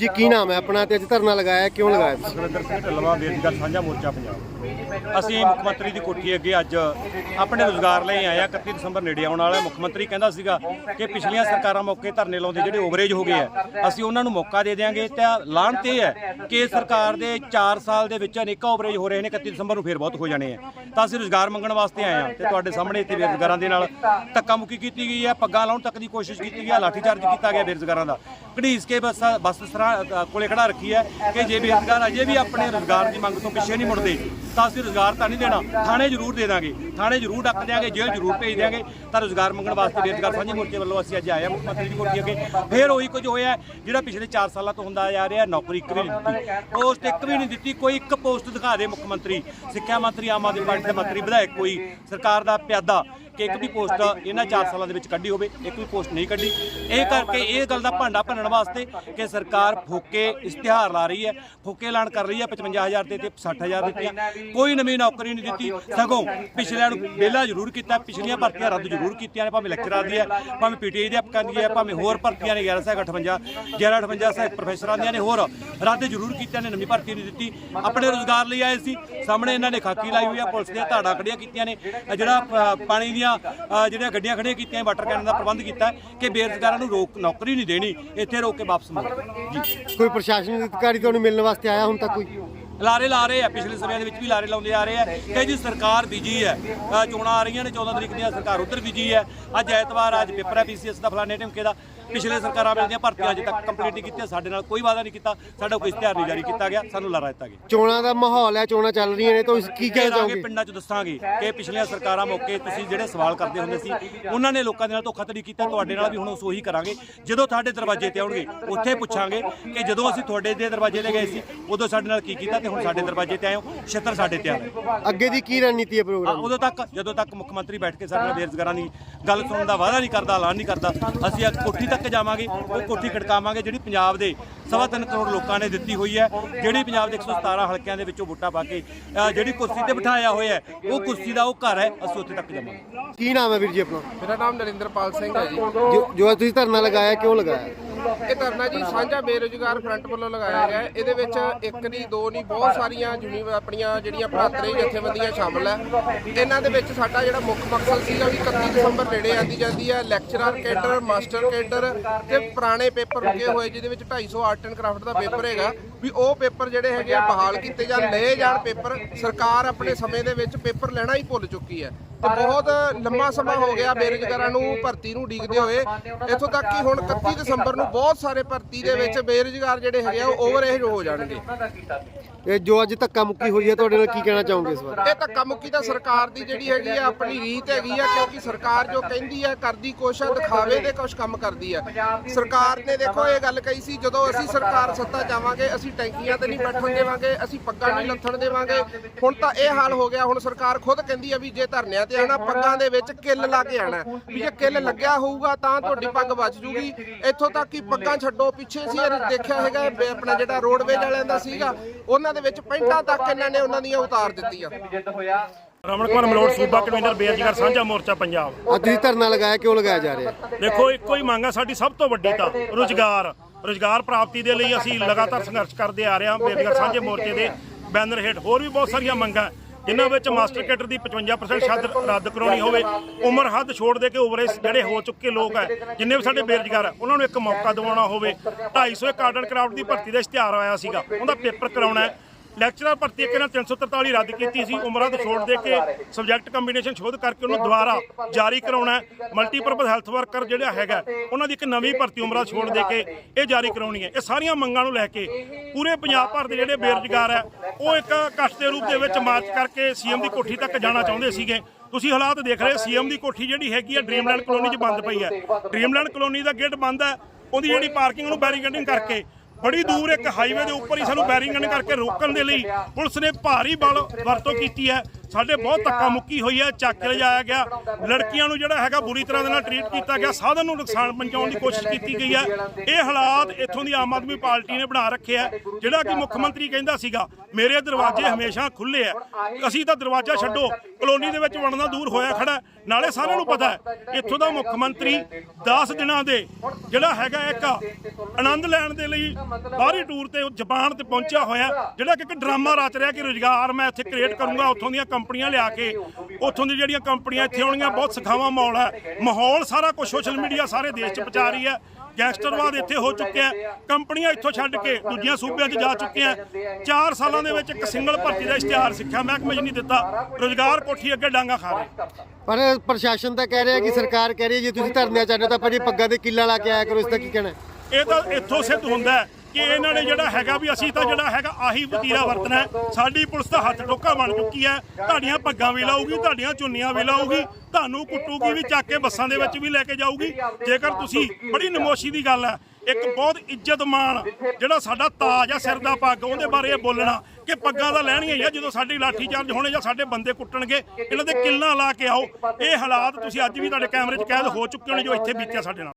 ਜੀ, ਕੀ ਨਾਮ ਹੈ ਆਪਣਾ ਤੇ ਅੱਜ ਧਰਨਾ ਲਗਾਇਆ, ਕਿਉਂ ਲਗਾਇਆ? ਤੁਸੀਂ? ਸੁਰਿੰਦਰ ਸਿੰਘ ਢੱਲਵਾ ਬੇਰੁਜ਼ਗਾਰ ਸਾਂਝਾ ਮੋਰਚਾ ਪੰਜਾਬ। ਅਸੀਂ ਮੁੱਖ ਮੰਤਰੀ ਦੀ ਕੋਠੀ ਅੱਗੇ ਅੱਜ ਆਪਣੇ ਰੋਜ਼ਗਾਰ ਲਈ ਆਏ 31 ਦਸੰਬਰ ਨੇੜੇ ਆਉਣ ਵਾਲਾ ਮੁੱਖ ਮੰਤਰੀ ਕਹਿੰਦਾ ਸੀਗਾ ਕਿ ਪਿਛਲੀਆਂ ਸਰਕਾਰਾਂ ਮੌਕੇ ਧਰਨੇ ਲਾਉਂਦੇ ਜਿਹੜੇ ਓਵਰੇਜ ਹੋ ਗਏ ਆ ਅਸੀਂ ਉਹਨਾਂ ਨੂੰ ਮੌਕਾ ਦੇ ਦੇਵਾਂਗੇ ਤੇ ਲਾਣ ਤੇ ਇਹ ਹੈ ਕਿ ਸਰਕਾਰ ਦੇ 4 ਸਾਲ ਦੇ ਵਿੱਚ ਅਨੇਕਾਂ ਓਵਰੇਜ ਹੋ ਰਹੇ ਨੇ 31 ਦਸੰਬਰ ਨੂੰ ਫੇਰ ਬਹੁਤ ਹੋ ਜਾਣੇ ਆ ਤਾਂ ਅਸੀਂ ਰੋਜ਼ਗਾਰ ਮੰਗਣ ਵਾਸਤੇ ਆਏ ਆ ਤੇ ਤੁਹਾਡੇ ਸਾਹਮਣੇ ਇੱਥੇ ਬੇਰੁਜ਼ਗਾਰਾਂ ਦੇ ਨਾਲ ਧੱਕਾ ਮੁੱਕੀ ਕੀਤੀ ਗਈ ਹੈ, ਪੱਗਾਂ ਲਾਉਣ ਤੱਕ ਦੀ ਕੋਸ਼ਿਸ਼ ਕੀਤੀ ਗਈ ਹੈ, ਲਾਠੀਚਾਰਜ ਕੀਤਾ ਗਿਆ ਬੇਰੁਜ਼ਗਾਰਾਂ ਦਾ। ਘੜੀਸ ਕੇ ਬਸ, ਬੱਸ ਸਰਾਂ ਕੋਲੇ ਖੜਾ ਰੱਖੀ ਹੈ ਕਿ ਜੇ ਬੇਰੁਜ਼ਗਾਰ ਅਜੇ ਵੀ ਆਪਣੇ ਰੋਜ਼ਗਾਰ ਦੀ ਮੰਗ ਤੋਂ ਪਿੱਛੇ ਨਹੀਂ ਮੁੜਦੇ, ਤਾਂ ਅਸੀਂ ਰੋਜ਼ਗਾਰ ਤਾਂ ਨਹੀਂ ਦੇਣਾ। ਥਾਣੇ ਜ਼ਰੂਰ ਦੇ ਦਾਂਗੇ। ਥਾਣੇ ਜ਼ਰੂਰ ਡੱਕ ਦਿਆਂਗੇ, ਜੇਲ੍ਹ ਜ਼ਰੂਰ ਭੇਜ ਦਿਆਂਗੇ, ਤਾਂ ਰੋਜ਼ਗਾਰ ਮੰਗਣ ਵਾਸਤੇ ਬੇਰੁਜ਼ਗਾਰ ਸਾਂਝੇ ਮੋਰਚੇ ਵੱਲੋਂ ਅਸੀਂ ਅੱਜ ਆਏ ਹਾਂ, ਮੁੱਖ ਮੰਤਰੀ ਦੀ ਕੋਠੀ ਅੱਗੇ। ਫੇਰ ਉਹੀ ਕੁਝ ਹੋਇਆ ਜਿਹੜਾ ਪਿਛਲੇ 4 ਸਾਲਾਂ ਤੋਂ ਹੁੰਦਾ ਆ ਰਿਹਾ, ਨੌਕਰੀ ਇੱਕ ਵੀ ਨਹੀਂ ਦਿੱਤੀ। ਪੋਸਟ ਇੱਕ ਵੀ ਨਹੀਂ ਦਿੱਤੀ, ਕੋਈ ਇੱਕ ਪੋਸਟ ਦਿਖਾ ਦੇ ਮੁੱਖ ਮੰਤਰੀ। ਸਿੱਖਿਆ ਮੰਤਰੀ, ਆਮ ਆਦਮੀ ਪਾਰਟੀ ਦੇ ਮੰਤਰੀ, ਵਿਧਾਇਕ ਕੋਈ, ਸਰਕਾਰ ਦਾ ਪਿਆਦਾ। ਕਿ ਇੱਕ ਵੀ ਪੋਸਟ ਇਹਨਾਂ 4 ਸਾਲਾਂ ਦੇ ਵਿੱਚ ਕੱਢੀ ਹੋਵੇ, ਇੱਕ ਵੀ ਪੋਸਟ ਨਹੀਂ ਕੱਢੀ। ਇਹ ਕਰਕੇ ਇਹ ਗੱਲ ਦਾ ਭਾਂਡਾ ਭੰਨਣ ਵਾਸਤੇ ਕਿ ਸਰਕਾਰ ਫੋਕੇ ਇਸ਼ਤਿਹਾਰ ਲਾ ਰਹੀ ਹੈ, ਫੋਕੇ ਐਲਾਨ ਕਰ ਰਹੀ ਹੈ 55000 ਦੇ ਤੇ 60000 ਦਿੱਤੀਆਂ ਕੋਈ ਨਵੀਂ ਨੌਕਰੀ ਨਹੀਂ ਦਿੱਤੀ। ਸਗੋਂ ਪਿਛਲਿਆਂ ਨੂੰ ਵਿਹਲਾ ਜ਼ਰੂਰ ਕੀਤਾ, ਪਿਛਲੀਆਂ ਭਰਤੀਆਂ ਰੱਦ ਜ਼ਰੂਰ ਕੀਤੀਆਂ ਨੇ, ਭਾਵੇਂ ਲੈਕਚਰਾਂ ਦੀ ਹੈ, ਭਾਵੇਂ ਪੀਟੀਆਈ ਦੇ ਅਧਿਆਪਕਾਂ ਦੀ ਹੈ, ਭਾਵੇਂ ਹੋਰ ਭਰਤੀਆਂ ਨੇ 1158 1158 ਸਹਾਇਕ ਪ੍ਰੋਫੈਸਰਾਂ ਦੀਆਂ ਨੇ, ਹੋਰ ਰੱਦ ਜ਼ਰੂਰ ਕੀਤੀਆਂ ਨੇ, ਨਵੀਂ ਭਰਤੀ ਨਹੀਂ ਦਿੱਤੀ। ਆਪਣੇ ਰੋਜ਼ਗਾਰ ਲਈ ਆਏ ਸੀ। ਸਾਹਮਣੇ ਇਹਨਾਂ ਨੇ ਖਾਕੀ ਲਾਈ ਹੋਈ ਆ ਪੁਲਿਸ ਦੀਆਂ ਧਾੜਾਂ ਖੜੀਆਂ ਕੀਤੀਆਂ ਨੇ। ਅਹ ਜਿਹੜਾ ਅਹ, ਪਾਣੀ ਦੀਆਂ ਅਹ, ਜਿਹੜੀਆਂ ਗੱਡੀਆਂ ਖੜੀਆਂ ਕੀਤੀਆਂ ਵਾਟਰ ਕੈਨ ਦਾ ਪ੍ਰਬੰਧ ਕੀਤਾ ਹੈ ਕਿ ਬੇਰੁਜ਼ਗਾਰਾਂ ਨੂੰ ਰੋਕ ਨੌਕਰੀ ਨਹੀਂ ਦੇਣੀ ਇੱਥੇ ਰੋਕ ਕੇ ਵਾਪਸ ਮੋੜ ਜੀ ਕੋਈ ਪ੍ਰਸ਼ਾਸਨਿਕ ਅਧਿਕਾਰੀ ਤੁਹਾਨੂੰ ਮਿਲਣ ਵਾਸਤੇ ਆਇਆ ਹੁਣ ਤੱਕ ਕੋਈ? ਲਾਰੇ ਲਾ ਰਹੇ ਆ ਪਿਛਲੇ ਸਮਿਆਂ ਦੇ ਵਿੱਚ ਵੀ ਲਾਰੇ ਲਾਉਂਦੇ ਆ ਰਹੇ ਆ। ਕਿ ਜੀ ਸਰਕਾਰ ਬਿਜ਼ੀ ਹੈ। ਚੋਣਾਂ ਆ ਰਹੀਆਂ ਨੇ 14 ਤਰੀਕ ਦੀਆਂ ਸਰਕਾਰ ਉਧਰ ਬਿਜ਼ੀ ਹੈ। ਅੱਜ ਐਤਵਾਰ ਅੱਜ ਪੇਪਰ ਹੈ ਪੀਸੀਐਸ ਦਾ ਫਲਾਣੇ ਢਿਮਕੇ ਦਾ। ਪਿਛਲੇ ਸਰਕਾਰਾਂ ਵੇਲੇ ਦੀਆਂ ਭਰਤੀਆਂ ਅਜੇ ਤੱਕ ਕੰਪਲੀਟ ਨਹੀਂ ਕੀਤੀਆਂ ਸਾਡੇ ਨਾਲ ਕੋਈ ਵਾਅਦਾ ਨਹੀਂ ਕੀਤਾ ਸਾਡਾ ਕੋਈ ਇਸ਼ਤਿਹਾਰ ਨਹੀਂ ਜਾਰੀ ਕੀਤਾ ਗਿਆ ਸਾਨੂੰ ਲਾਰਾ ਦਿੱਤਾ ਗਿਆ। ਚੋਣਾਂ ਦਾ ਮਾਹੌਲ ਹੈ ਚੋਣਾਂ ਚੱਲ ਰਹੀਆਂ ਨੇ ਤਾਂ ਇਸ ਕੀ ਕਹਿ ਚਾਹੋਗੇ? ਪਿੰਡਾਂ 'ਚ ਦੱਸਾਂਗੇ ਕਿ ਪਿਛਲੀਆਂ ਸਰਕਾਰਾਂ ਮੌਕੇ ਤੁਸੀਂ ਜਿਹੜੇ ਸਵਾਲ ਕਰਦੇ ਹੁੰਦੇ ਸੀ ਉਹਨਾਂ ਨੇ ਲੋਕਾਂ ਦੇ ਨਾਲ ਧੋਖਾਧੜੀ ਕੀਤਾ ਤੁਹਾਡੇ ਨਾਲ ਵੀ ਹੁਣ ਉਸ ਉਹੀ ਕਰਾਂਗੇ। ਜਦੋਂ ਤੁਹਾਡੇ ਦਰਵਾਜ਼ੇ ਤੇ ਆਉਣਗੇ ਉੱਥੇ ਪੁੱਛਾਂਗੇ ਕਿ ਜਦੋਂ ਅਸੀਂ ਤੁਹਾਡੇ ਦੇ ਦਰਵਾਜ਼ੇ ਤੇ ਗਏ ਸੀ ਉਦੋਂ ਸਾਡੇ ਨਾਲ ਕੀ ਕੀਤਾ ਤੇ ਹੁਣ ਸਾਡੇ ਦਰਵਾਜ਼ੇ ਤੇ ਆਏ ਹੋ ਛੱਤਰ ਸਾਡੇ ਤੇ ਆ ਰਹੇ ਅੱਗੇ ਦੀ ਕੀ ਰਣਨੀਤੀ ਹੈ ਪ੍ਰੋਗਰਾਮ ਉਦੋਂ ਤੱਕ ਜਦੋਂ ਤੱਕ ਮੁੱਖ ਮੰਤਰੀ ਬੈਠ ਕੇ ਸਾਡੇ ਨਾਲ ਬੇਰੁਜ਼ਗਾਰਾਂ ਦੀ ਗੱਲ ਸੁਣਨ ਦਾ ਵਾਅਦਾ ਨਹੀਂ ਕਰਦਾ ਐਲਾਨ ਨਹੀਂ ਕਰਦਾ ਅਸੀਂ ਅੱਜ ਕੋਠੀ ਤੱਕ ਜਾਵਾਂਗੇ ਉਹ ਕੋਠੀ ਖੜਕਾਵਾਂਗੇ ਜਿਹੜੀ ਪੰਜਾਬ ਦੇ ਸਵਾ ਤਿੰਨ ਕਰੋੜ ਲੋਕਾਂ ਨੇ ਦਿੱਤੀ ਹੋਈ ਹੈ ਜਿਹੜੀ ਪੰਜਾਬ ਦੇ 117 ਹਲਕਿਆਂ ਦੇ ਵਿੱਚੋਂ ਵੋਟਾਂ ਪਾ ਕੇ ਜਿਹੜੀ ਕੁਰਸੀ ਤੇ ਬਿਠਾਇਆ ਹੋਇਆ ਹੈ ਉਹ ਕੁਰਸੀ ਦਾ ਉਹ ਘਰ ਹੈ ਅਸੀਂ ਉੱਥੇ ਤੱਕ ਜਾਵਾਂਗੇ। ਕੀ ਨਾਮ ਹੈ ਵੀਰ ਜੀ ਆਪਣਾ? ਮੇਰਾ ਨਾਮ ਨਰਿੰਦਰਪਾਲ ਸਿੰਘ ਹੈ ਜੀ। ਜੋ ਜੋ ਅੱਜ ਤੁਸੀਂ ਧਰਨਾ ਲਗਾਇਆ ਕਿਉਂ ਲਗਾਇਆ? ਇਹ ਧਰਨਾ ਜੀ, ਸਾਂਝਾ ਬੇਰੁਜ਼ਗਾਰ ਫਰੰਟ ਵੱਲੋਂ ਲਗਾਇਆ ਗਿਆ ਹੈ। ਇਹਦੇ ਵਿੱਚ ਇੱਕ ਨਹੀਂ, ਦੋ ਨਹੀਂ, ਬਹੁਤ ਸਾਰੀਆਂ ਯੂਨੀ, ਆਪਣੀਆਂ ਜਿਹੜੀਆਂ ਭਰਾਤਰੀ ਜਥੇਬੰਦੀਆਂ ਸ਼ਾਮਲ ਹੈ। ਇਹਨਾਂ ਦੇ ਵਿੱਚ ਸਾਡਾ ਜਿਹੜਾ ਮੁੱਖ ਮਕਸਦ ਸੀਗਾ ਵੀ 31 ਦਸੰਬਰ ਨੇੜੇ ਆਂਦੀ ਜਾਂਦੀ ਹੈ। ਲੈਕਚਰਰ ਕੇਡਰ ਮਾਸਟਰ ਕੇਡਰ ਤੇ ਪੁਰਾਣੇ ਪੇਪਰ ਰੁਕੇ ਹੋਏ, ਜਿਹਦੇ ਵਿੱਚ 250 ਆਰਟ ਐਂਡ ਕਰਾਫਟ ਦਾ ਪੇਪਰ ਹੈਗਾ। ਵੀ ਉਹ ਪੇਪਰ ਜਿਹੜੇ ਹੈਗੇ ਆ, ਬਹਾਲ ਕੀਤੇ ਜਾਣ ਲਏ ਜਾਣ ਪੇਪਰ, ਸਰਕਾਰ ਆਪਣੇ ਸਮੇਂ ਦੇ ਵਿੱਚ ਪੇਪਰ ਲੈਣਾ ਹੀ ਭੁੱਲ ਚੁੱਕੀ ਹੈ। ਬਹੁਤ ਲੰਮਾ ਸਮਾਂ ਹੋ ਗਿਆ ਬੇਰੁਜ਼ਗਾਰਾਂ ਨੂੰ ਭਰਤੀ ਨੂੰ ਉਡੀਕਦੇ ਹੋਏ। ਇੱਥੋਂ ਤੱਕ ਕਿ ਹੁਣ 31 ਦਸੰਬਰ ਨੂੰ ਬਹੁਤ ਸਾਰੇ ਭਰਤੀ ਦੇ ਵਿੱਚ ਬੇਰੁਜ਼ਗਾਰ ਜਿਹੜੇ ਹੈਗੇ ਆ, ਉਹ ਓਵਰ ਏਜ ਹੋ ਜਾਣਗੇ। ਇਹ ਜੋ ਅੱਜ ਧੱਕਾ ਮੁੱਕੀ ਹੋਈ ਹੈ, ਤੁਹਾਡੇ ਨਾਲ ਕੀ ਕਹਿਣਾ ਚਾਹੋਗੇ ਇਸ ਵਾਰ ਇਹ ਧੱਕਾ ਮੁੱਕੀ ਤਾਂ ਸਰਕਾਰ ਦੀ ਜਿਹੜੀ ਹੈਗੀ ਆ, ਆਪਣੀ ਰੀਤ ਹੈਗੀ ਆ, ਕਿਉਂਕਿ ਸਰਕਾਰ ਜੋ ਕਹਿੰਦੀ ਆ, ਕਰਦੀ ਕੁਛ ਦਿਖਾਵੇ ਦੇ ਕੁਛ ਕੰਮ ਕਰਦੀ ਆ। ਸਰਕਾਰ ਨੇ ਦੇਖੋ, ਇਹ ਗੱਲ ਕਹੀ ਸੀ, ਜਦੋਂ ਅਸੀਂ ਸਰਕਾਰ ਸੱਤਾ ਚਾਵਾਂਗੇ ਅਸੀਂ ਟੈਂਕੀਆਂ ਤੇ ਨਹੀਂ ਬੈਠਣ ਦੇਵਾਂਗੇ, ਅਸੀਂ ਪੱਗਾਂ ਨਹੀਂ ਲੱਥਣ ਦੇਵਾਂਗੇ। ਹੁਣ ਤਾਂ ਇਹ ਹਾਲ ਹੋ ਗਿਆ, ਹੁਣ ਸਰਕਾਰ ਖੁਦ ਕਹਿੰਦੀ ਆ ਵੀ ਜੇ ਧਰਨਿਆਂ ਤੇ ਆਣਾ ਪੱਗਾਂ ਦੇ ਵਿੱਚ ਕਿੱਲ ਲਾ ਕੇ ਆਣਾ ਵੀ ਜੇ ਕਿੱਲ ਲੱਗਿਆ ਹੋਊਗਾ, ਤਾਂ ਤੁਹਾਡੀ ਪੱਗ ਬਚ ਜੂਗੀ। ਇੱਥੋਂ ਤੱਕ ਕਿ ਪੱਗਾਂ ਛੱਡੋ, ਪਿੱਛੇ ਸੀ ਦੇਖਿਆ ਹੈਗਾ ਆਪਣਾ ਜਿਹੜਾ ਰੋਡਵੇਜ ਵਾਲਿਆਂ ਦਾ ਸੀਗਾ, ਉਹਨਾਂ ਦੇ ਵਿੱਚ ਪੈਂਟਾਂ ਤੱਕ ਇਹਨਾਂ ਨੇ ਉਹਨਾਂ ਦੀਆਂ ਉਤਾਰ ਦਿੱਤੀਆਂ। ਰਮਨ ਕੁਮਾਰ ਮਲੋਟ ਸੂਬਾ ਕਨਵੀਨਰ ਬੇਰੁਜ਼ਗਾਰ ਸਾਂਝਾ ਮੋਰਚਾ ਪੰਜਾਬ। ਅੱਜ ਤੁਸੀਂ ਧਰਨਾ ਲਗਾਇਆ ਕਿਉਂ ਲਗਾਇਆ ਜਾ ਰਿਹਾ? ਦੇਖੋ ਇੱਕੋ ਹੀ ਮੰਗ ਆ ਸਾਡੀ ਸਭ ਤੋਂ ਵੱਡੀ ਤਾਂ ਰੁਜ਼ਗਾਰ ਰੁਜ਼ਗਾਰ ਪ੍ਰਾਪਤੀ ਦੇ ਲਈ ਅਸੀਂ ਲਗਾਤਾਰ ਸੰਘਰਸ਼ ਕਰਦੇ ਆ ਰਹੇ ਹਾਂ ਬੇਰੁਜ਼ਗਾਰ ਸਾਂਝੇ ਮੋਰਚੇ ਦੇ ਬੈਨਰ ਹੇਠ ਹੋਰ ਵੀ ਬਹੁਤ ਸਾਰੀਆਂ ਮੰਗਾਂ ਜਿਨ੍ਹਾਂ ਵਿੱਚ ਮਾਸਟਰ ਕੇਡਰ ਦੀ 55% ਸ਼ਾਦ ਰੱਦ ਕਰਾਉਣੀ ਹੋਵੇ ਉਮਰ ਹੱਦ ਛੋੜ ਦੇ ਕੇ ਓਵਰੇਜ ਜਿਹੜੇ ਹੋ ਚੁੱਕੇ ਲੋਕ ਹੈ ਜਿੰਨੇ ਵੀ ਸਾਡੇ ਬੇਰੁਜ਼ਗਾਰ ਹੈ ਉਹਨਾਂ ਨੂੰ ਇੱਕ ਮੌਕਾ ਦਿਵਾਉਣਾ ਹੋਵੇ। 250 ਇੱਕ ਆਰਟ ਐਂਡ ਕਰਾਫਟ ਦੀ ਭਰਤੀ ਦਾ ਇਸ਼ਤਿਹਾਰ ਆਇਆ ਸੀਗਾ। ਉਹਦਾ ਪੇਪਰ ਕਰਾਉਣਾ ਹੈ। ਲੈਕਚਰਰ ਭਰਤੀ ਇੱਕ ਨਾਲ 343 ਰੱਦ ਕੀਤੀ ਸੀ। ਉਮਰਾਂ ਤੋਂ ਛੋੜ ਦੇ ਕੇ ਸਬਜੈਕਟ ਕੰਬੀਨੇਸ਼ਨ ਸ਼ੋਧ ਕਰਕੇ ਉਹਨੂੰ ਦੁਬਾਰਾ ਜਾਰੀ ਕਰਾਉਣਾ ਹੈ। ਮਲਟੀਪਰਪਸ ਹੈਲਥ ਵਰਕਰ ਜਿਹੜਾ ਹੈਗਾ, ਉਹਨਾਂ ਦੀ ਇੱਕ ਨਵੀਂ ਭਰਤੀ ਉਮਰਾਂ ਛੋੜ ਦੇ ਕੇ ਇਹ ਜਾਰੀ ਕਰਾਉਣੀ ਹੈ। ਇਹ ਸਾਰੀਆਂ ਮੰਗਾਂ ਨੂੰ ਲੈ ਕੇ ਪੂਰੇ ਪੰਜਾਬ ਭਰ ਦੇ ਜਿਹੜੇ ਬੇਰੁਜ਼ਗਾਰ ਹੈ, ਉਹ ਇੱਕ ਇਕੱਠ ਦੇ ਰੂਪ ਦੇ ਵਿੱਚ ਮਾਰਚ ਕਰਕੇ ਸੀਐਮ ਦੀ ਕੋਠੀ ਤੱਕ ਜਾਣਾ ਚਾਹੁੰਦੇ ਸੀਗੇ। ਤੁਸੀਂ ਹਾਲਾਤ ਦੇਖ ਰਹੇ ਸੀਐਮ ਦੀ ਕੋਠੀ ਜਿਹੜੀ ਹੈਗੀ ਹੈ ਡ੍ਰੀਮਲੈਂਡ ਕਲੋਨੀ 'ਚ ਬੰਦ ਪਈ ਹੈ। ਡ੍ਰੀਮਲੈਂਡ ਕਲੋਨੀ ਦਾ ਗੇਟ ਬੰਦ ਹੈ। ਉਹਦੀ ਜਿਹੜੀ ਪਾਰਕਿੰਗ ਨੂੰ ਬੈਰੀਕੇਡਿੰਗ ਕਰਕੇ ਬੜੀ ਦੂਰ ਇੱਕ ਹਾਈਵੇ ਦੇ ਉੱਪਰ ਹੀ ਸਾਨੂੰ ਬੈਰਿੰਗਨ ਕਰਕੇ ਰੋਕਣ ਦੇ ਲਈ ਪੁਲਿਸ ਨੇ ਭਾਰੀ ਬਲ ਵਰਤੋਂ ਕੀਤੀ ਹੈ। ਸਾਡੇ ਬਹੁਤ ਧੱਕਾ ਮੁੱਕੀ ਹੋਈ ਹੈ ਚੱਕ ਲਿਜਾਇਆ ਗਿਆ। ਲੜਕੀਆਂ ਨੂੰ ਜਿਹੜਾ ਹੈਗਾ ਬੁਰੀ ਤਰ੍ਹਾਂ ਦੇ ਨਾਲ ਟਰੀਟ ਕੀਤਾ ਗਿਆ। ਸਾਧਨ ਨੂੰ ਨੁਕਸਾਨ ਪਹੁੰਚਾਉਣ ਦੀ ਕੋਸ਼ਿਸ਼ ਕੀਤੀ ਗਈ ਹੈ। ਇਹ ਹਾਲਾਤ ਇੱਥੋਂ ਦੀ ਆਮ ਆਦਮੀ ਪਾਰਟੀ ਨੇ ਬਣਾ ਰੱਖਿਆ। ਜਿਹੜਾ ਕਿ ਮੁੱਖ ਮੰਤਰੀ ਕਹਿੰਦਾ ਸੀਗਾ ਮੇਰੇ ਦਰਵਾਜ਼ੇ ਹਮੇਸ਼ਾ ਖੁੱਲੇ ਆ ਅਸੀਂ ਤਾਂ ਦਰਵਾਜ਼ਾ ਛੱਡੋ। ਕਲੋਨੀ ਦੇ ਵਿੱਚ ਵੜਨਾ ਦੂਰ ਹੋਇਆ ਖੜਾ। ਨਾਲੇ ਸਾਰਿਆਂ ਨੂੰ ਪਤਾ ਹੈ ਇੱਥੋਂ ਦਾ ਮੁੱਖ ਮੰਤਰੀ 10 ਦਿਨਾਂ ਦੇ ਜਿਹੜਾ ਹੈਗਾ ਇੱਕ ਆਨੰਦ ਲੈਣ ਦੇ ਲਈ ਬਾਹਰੀ ਟੂਰ ਤੇ ਜਾਪਾਨ ਤੇ ਪਹੁੰਚਿਆ ਹੋਇਆ ਜਿਹੜਾ ਕਿ ਇੱਕ ਡਰਾਮਾ ਰਚ ਰਿਹਾ ਕਿ ਰੋਜ਼ਗਾਰ ਮੈਂ ਇੱਥੇ ਕ੍ਰੀਏਟ ਕਰੂੰਗਾ ਉੱਥੋਂ ਦੀਆਂ ਕੰਪਨੀਆਂ ਲਿਆ ਕੇ ਉੱਥੋਂ ਦੀ ਜਿਹੜੀਆਂ ਕੰਪਨੀਆਂ ਇੱਥੇ ਆਉਣਗੀਆਂ ਬਹੁਤ ਸਖਾਵਾ ਮਾਹੌਲ ਹੈ। ਮਾਹੌਲ ਸਾਰਾ ਕੁਝ ਸੋਸ਼ਲ ਮੀਡੀਆ ਸਾਰੇ ਦੇਸ਼ 'ਚ ਪਹੁੰਚਾ ਰਹੀ ਹੈ। ਗੈਂਗਸਟਰਵਾਦ ਇੱਥੇ ਹੋ ਚੁੱਕਿਆ ਹੈ। ਕੰਪਨੀਆਂ ਇੱਥੋਂ ਛੱਡ ਕੇ ਦੂਜੀਆਂ ਸੂਬਿਆਂ 'ਚ ਜਾ ਚੁੱਕੀਆਂ 4 ਸਾਲਾਂ ਦੇ ਵਿੱਚ ਇੱਕ ਸਿੰਗਲ ਭਰਤੀ ਦਾ ਇਸ਼ਤਿਹਾਰ ਸਿੱਖਿਆ ਮਹਿਕਮੇ 'ਚ ਨਹੀਂ ਦਿੱਤਾ। ਰੋਜ਼ਗਾਰ ਕੋਠੀ ਅੱਗੇ ਡਾਂਗਾ ਖਾ ਰਹੇ। ਪਰ ਪ੍ਰਸ਼ਾਸਨ ਤਾਂ ਕਹਿ ਰਿਹਾ ਕਿ ਸਰਕਾਰ ਕਹਿ ਰਹੀ ਹੈ ਜੇ ਤੁਸੀਂ ਧਰਨਿਆਂ ਚਾਹੁੰਦੇ ਤਾਂ ਭਾਜੀ ਪੱਗਾਂ ਦੇ ਕਿੱਲਾ ਲਾ ਕੇ ਆਇਆ ਕਰੋ ਇਸ ਦਾ ਕੀ ਕਹਿਣਾ? ਇਹ ਤਾਂ ਇੱਥੋਂ ਸਿੱਧ ਹੁੰਦਾ ਹੈ। ਕਿ ਇਹਨਾਂ ਨੇ ਜਿਹੜਾ ਹੈਗਾ ਵੀ ਅਸੀਂ ਤਾਂ ਜਿਹੜਾ ਹੈਗਾ ਆਹੀ ਵਤੀਰਾ ਵਰਤਣਾ ਸਾਡੀ ਪੁਲਿਸ ਦਾ ਹੱਥ ਟੋਕਾ ਬਣ ਚੁੱਕੀ ਹੈ। ਤੁਹਾਡੀਆਂ ਪੱਗਾਂ ਵੀ ਲਾਊਗੀ, ਤੁਹਾਡੀਆਂ ਚੁੰਨੀਆਂ ਵੀ ਲਾਊਗੀ, ਤੁਹਾਨੂੰ ਕੁੱਟੂਗੀ ਵੀ, ਚੱਕ ਕੇ ਬੱਸਾਂ ਦੇ ਵਿੱਚ ਵੀ ਲੈ ਕੇ ਜਾਊਗੀ। ਜੇਕਰ ਤੁਸੀਂ ਬੜੀ ਨਮੋਸ਼ੀ ਦੀ ਗੱਲ ਹੈ, ਇੱਕ ਬਹੁਤ ਇੱਜ਼ਤ ਮਾਣ ਜਿਹੜਾ ਸਾਡਾ ਤਾਜ ਆ, ਸਿਰ ਦਾ ਪੱਗ, ਉਹਦੇ ਬਾਰੇ ਇਹ ਬੋਲਣਾ ਕਿ ਪੱਗਾਂ ਤਾਂ ਲੈਣੀਆਂ ਹੀ ਆ, ਜਦੋਂ ਸਾਡੀ ਲਾਠੀ ਚਾਰਜ ਹੋਣੇ ਜਾਂ ਸਾਡੇ ਬੰਦੇ ਕੁੱਟਣਗੇ, ਇਹਨਾਂ ਦੇ ਕਿੱਲਾਂ ਲਾ ਕੇ ਆਓ। ਇਹ ਹਾਲਾਤ ਤੁਸੀਂ ਅੱਜ ਵੀ ਤੁਹਾਡੇ ਕੈਮਰੇ 'ਚ ਕੈਦ ਹੋ ਚੁੱਕੇ ਹੋਣੇ ਜੋ ਇੱਥੇ ਬੀਤਿਆ ਸਾਡੇ ਨਾਲ।